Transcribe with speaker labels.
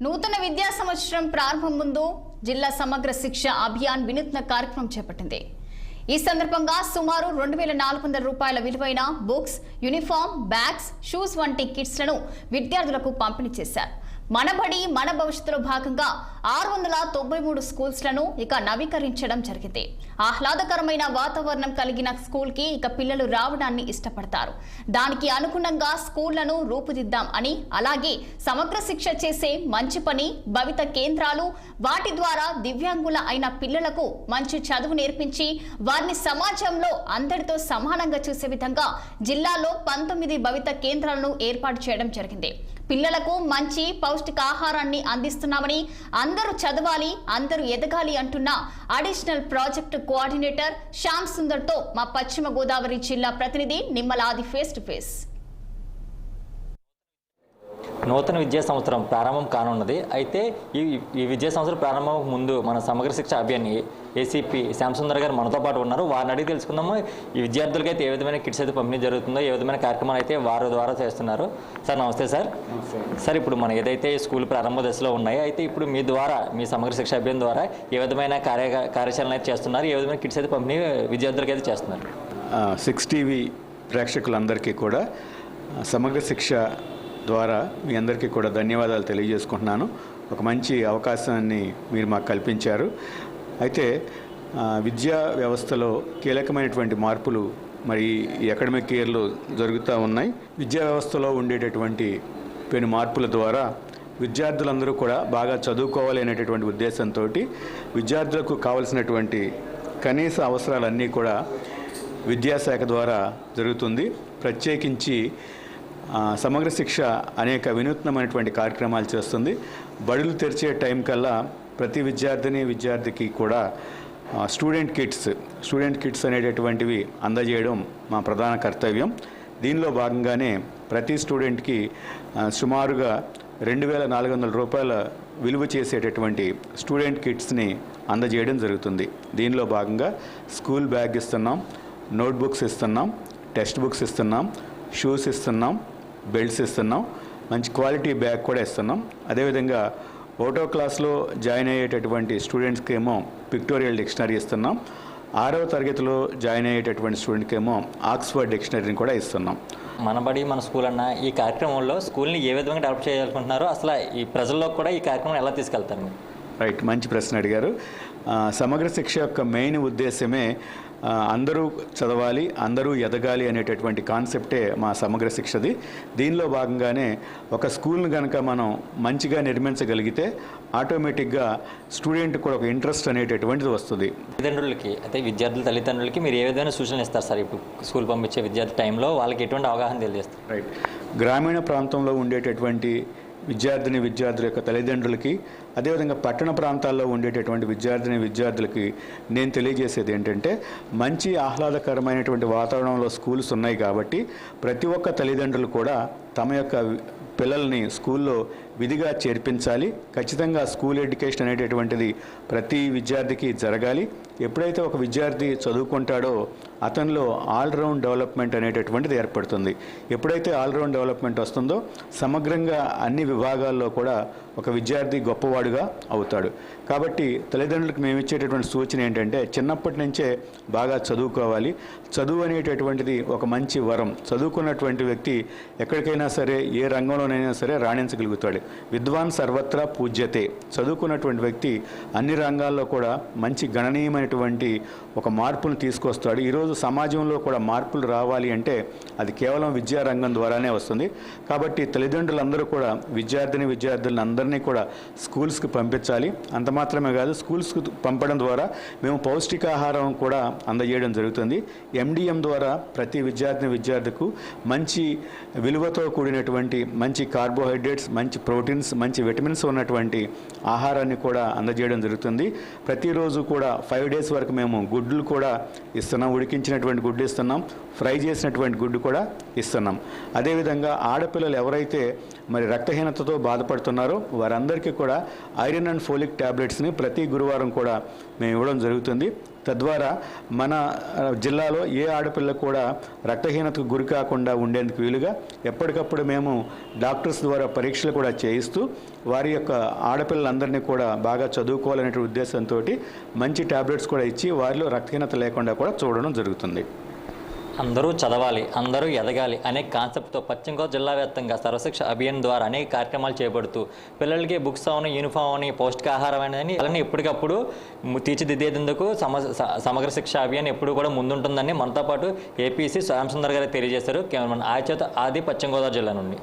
Speaker 1: నూతన విద్యా సంవత్సరం ప్రారంభం ముందు జిల్లా సమగ్ర శిక్ష అభియాన్ వినూత్న కార్యక్రమం చేపట్టింది. ఈ సందర్భంగా సుమారు రెండు వేల నాలుగు వందల రూపాయల విలువైన బుక్స్ యూనిఫామ్ బ్యాగ్స్ షూస్ వంటి కిట్స్లను విద్యార్థులకు పంపిణీ చేశారు. మనబడి మన భవిష్యత్తులో భాగంగా ఆరు వందల తొంభై మూడు స్కూల్స్లను ఇక నవీకరించడం జరిగింది. ఆహ్లాదకరమైన వాతావరణం కలిగిన స్కూల్కి ఇక పిల్లలు రావడాన్ని ఇష్టపడతారు. దానికి అనుగుణంగా స్కూళ్ళను రూపుదిద్దాం అని అలాగే సమగ్ర శిక్ష చేసే మంచి పని భవిత కేంద్రాలు వాటి ద్వారా దివ్యాంగుల అయిన పిల్లలకు మంచి చదువు నేర్పించి వారిని సమాజంలో అందరితో సమానంగా చూసే విధంగా జిల్లాలో పంతొమ్మిది భవిత కేంద్రాలను ఏర్పాటు చేయడం జరిగింది. పిల్లలకు మంచి పౌష్టికాహారాన్ని అందిస్తున్నామని అందరూ చదవాలి అందరూ ఎదగాలి అంటున్న అడిషనల్ ప్రాజెక్టు కోఆర్డినేటర్ శ్యామ్ సుందర్తో మా పశ్చిమ గోదావరి జిల్లా ప్రతినిధి నిమ్మలాది ఫేస్ టు ఫేస్
Speaker 2: నూతన విద్యా సంవత్సరం ప్రారంభం కానున్నది. అయితే ఈ ఈ విద్యా సంవత్సరం ప్రారంభం ముందు మన సమగ్ర శిక్ష అభియాన్ ఏసీపీ శ్యామసుందర్ గారు మనతో పాటు ఉన్నారు. వారిని అడిగి తెలుసుకుందాము ఈ విద్యార్థులకి అయితే ఏ విధమైన కిట్స్ అయితే పంపిణీ జరుగుతుందో ఏ విధమైన కార్యక్రమాలు అయితే వారి ద్వారా చేస్తున్నారు. సార్ నమస్తే సార్. సార్ ఇప్పుడు మన ఏదైతే స్కూల్ ప్రారంభ దశలో ఉన్నాయో అయితే ఇప్పుడు మీ ద్వారా మీ సమగ్ర శిక్ష అభియాన్ ద్వారా ఏ విధమైన కార్య కార్యాచరణ అయితే చేస్తున్నారు ఏ విధమైన కిట్స్ అయితే పంపిణీ విద్యార్థులకి అయితే చేస్తున్నారు?
Speaker 3: సిక్స్ టీవీ ప్రేక్షకులందరికీ కూడా సమగ్ర శిక్ష ద్వారా మీ అందరికీ కూడా ధన్యవాదాలు తెలియజేసుకుంటున్నాను. ఒక మంచి అవకాశాన్ని మీరు మాకు కల్పించారు. అయితే విద్యా వ్యవస్థలో కీలకమైనటువంటి మార్పులు మరి ఈ అకాడమిక్ ఇయర్లో జరుగుతూ ఉన్నాయి. విద్యా వ్యవస్థలో ఉండేటటువంటి పెను మార్పుల ద్వారా విద్యార్థులందరూ కూడా బాగా చదువుకోవాలి అనేటటువంటి ఉద్దేశంతో విద్యార్థులకు కావలసినటువంటి కనీస అవసరాలన్నీ కూడా విద్యాశాఖ ద్వారా జరుగుతుంది. ప్రత్యేకించి సమగ్ర శిక్ష అనేక వినూత్నమైనటువంటి కార్యక్రమాలు చేస్తుంది. బడులు తెరిచే టైం కల్లా ప్రతి విద్యార్థిని విద్యార్థికి కూడా స్టూడెంట్ కిట్స్ స్టూడెంట్ కిట్స్ అనేటటువంటివి అందజేయడం మా ప్రధాన కర్తవ్యం. దీనిలో భాగంగానే ప్రతి స్టూడెంట్కి సుమారుగా రెండు వేల నాలుగు వందల రూపాయల విలువ చేసేటటువంటి స్టూడెంట్ కిట్స్ని అందజేయడం జరుగుతుంది. దీనిలో భాగంగా స్కూల్ బ్యాగ్ ఇస్తున్నాం నోట్బుక్స్ ఇస్తున్నాం టెక్స్ట్ బుక్స్ ఇస్తున్నాం షూస్ ఇస్తున్నాం బెల్ట్స్ ఇస్తున్నాం. మంచి క్వాలిటీ బ్యాగ్ కూడా ఇస్తున్నాం. అదేవిధంగా ఓటో క్లాస్లో జాయిన్ అయ్యేటటువంటి స్టూడెంట్స్కి ఏమో పిక్టోరియల్ డిక్షనరీ ఇస్తున్నాం. ఆరవ తరగతిలో జాయిన్ అయ్యేటటువంటి స్టూడెంట్కి ఏమో ఆక్స్ఫర్డ్ డిక్షనరీని కూడా ఇస్తున్నాం.
Speaker 2: మన బడి మన స్కూల్ అన్న ఈ కార్యక్రమంలో స్కూల్ని ఏ విధంగా డెవలప్ చేయాలనుకుంటున్నారో అసలు ఈ ప్రజల్లో కూడా ఈ కార్యక్రమం ఎలా తీసుకెళ్తారు
Speaker 3: రైట్ మంచి ప్రశ్న అడిగారు. సమగ్ర శిక్ష యొక్క మెయిన్ ఉద్దేశమే అందరూ చదవాలి అందరూ ఎదగాలి అనేటటువంటి కాన్సెప్టే మా సమగ్ర శిక్షది. దీనిలో భాగంగానే ఒక స్కూల్ని కనుక మనం మంచిగా నిర్మించగలిగితే ఆటోమేటిక్గా స్టూడెంట్ కూడా ఒక ఇంట్రెస్ట్ అనేటటువంటిది వస్తుంది.
Speaker 2: తల్లిదండ్రులకి అయితే విద్యార్థుల తల్లిదండ్రులకి మీరు ఏ విధమైన సూచనలు ఇస్తారు సార్? ఇప్పుడు స్కూల్ పంపించే విద్యార్థి టైంలో వాళ్ళకి ఎటువంటి అవగాహన తెలియజేస్తారు?
Speaker 3: రైట్ గ్రామీణ ప్రాంతంలో ఉండేటటువంటి విద్యార్థిని విద్యార్థుల యొక్క తల్లిదండ్రులకి అదేవిధంగా పట్టణ ప్రాంతాల్లో ఉండేటటువంటి విద్యార్థిని విద్యార్థులకి నేను తెలియజేసేది ఏంటంటే మంచి ఆహ్లాదకరమైనటువంటి వాతావరణంలో స్కూల్స్ ఉన్నాయి కాబట్టి ప్రతి ఒక్క తల్లిదండ్రులు కూడా తమ యొక్క పిల్లల్ని స్కూల్లో విధిగా చేర్పించాలి. ఖచ్చితంగా స్కూల్ ఎడ్యుకేషన్ అనేటటువంటిది ప్రతి విద్యార్థికి జరగాలి. ఎప్పుడైతే ఒక విద్యార్థి చదువుకుంటాడో అతనిలో ఆల్రౌండ్ డెవలప్మెంట్ అనేటటువంటిది ఏర్పడుతుంది. ఎప్పుడైతే ఆల్రౌండ్ డెవలప్మెంట్ వస్తుందో సమగ్రంగా అన్ని విభాగాల్లో కూడా ఒక విద్యార్థి గొప్పవాడుగా అవుతాడు. కాబట్టి తల్లిదండ్రులకు మేము ఇచ్చేటటువంటి సూచన ఏంటంటే చిన్నప్పటి నుంచే బాగా చదువుకోవాలి. చదువు అనేటటువంటిది ఒక మంచి వరం. చదువుకున్నటువంటి వ్యక్తి ఎక్కడికైనా సరే ఏ రంగంలోనైనా సరే రాణించగలుగుతాడు. విద్వాన్ సర్వత్రా పూజ్యతే. చదువుకున్నటువంటి వ్యక్తి అన్ని రంగాల్లో కూడా మంచి గణనీయమైనటువంటి ఒక మార్పును తీసుకొస్తాడు. ఈరోజు సమాజంలో కూడా మార్పులు రావాలి అంటే అది కేవలం విద్యారంగం ద్వారానే వస్తుంది. కాబట్టి తల్లిదండ్రులందరూ కూడా విద్యార్థిని విద్యార్థులను అందరినీ కూడా స్కూల్స్కి పంపించాలి. అంత మాత్రమే కాదు స్కూల్స్కి పంపడం ద్వారా మేము పౌష్టికాహారం కూడా అందజేయడం జరుగుతుంది. ఎండిఎం ద్వారా ప్రతి విద్యార్థిని విద్యార్థికు మంచి విలువతో కూడినటువంటి మంచి కార్బోహైడ్రేట్స్ మంచి ప్రోటీన్స్ మంచి విటమిన్స్ ఉన్నటువంటి ఆహారాన్ని కూడా అందజేయడం జరుగుతుంది. ప్రతిరోజు కూడా ఫైవ్ డేస్ వరకు మేము గుడ్లు కూడా ఇస్తున్నాం. ఉడికించినటువంటి గుడ్డు ఇస్తున్నాం. ఫ్రై చేసినటువంటి గుడ్డు కూడా ఇస్తున్నాం. అదేవిధంగా ఆడపిల్లలు ఎవరైతే మరి రక్తహీనతతో బాధపడుతున్నారో వారందరికీ కూడా ఐరన్ అండ్ ఫోలిక్ ట్యాబ్లెట్స్ని ప్రతి గురువారం కూడా మేము ఇవ్వడం జరుగుతుంది. తద్వారా మన జిల్లాలో ఏ ఆడపిల్ల కూడా రక్తహీనతకు గురి కాకుండా ఉండేందుకు వీలుగా ఎప్పటికప్పుడు మేము డాక్టర్స్ ద్వారా పరీక్షలు కూడా చేయిస్తూ వారి యొక్క ఆడపిల్లలందరినీ కూడా బాగా చదువుకోవాలనే ఉద్దేశంతో మంచి టాబ్లెట్స్ కూడా ఇచ్చి వారిలో రక్తహీనత లేకుండా కూడా చూడడం జరుగుతుంది.
Speaker 2: అందరూ చదవాలి అందరూ ఎదగాలి అనే కాన్సెప్ట్తో పశ్చిమ గోదావరి జిల్లా వ్యాప్తంగా సర్వశిక్ష అభియాన్ ద్వారా అనేక కార్యక్రమాలు చేపడుతూ పిల్లలకి బుక్స్ అవని యూనిఫామ్ అని పౌష్టికాహారం అనేది అలానే ఎప్పటికప్పుడు తీర్చిదిద్దేందుకు సమ స- సమగ్ర శిక్ష అభియాన్ ఎప్పుడు కూడా ముందుంటుందని మనతో పాటు ఏపీసీ శ్యామ్ సుందర్ గారు తెలియజేశారు. కేవలం మన ఆచేత ఆది పశ్చిమ గోదావరి జిల్లా నుండి.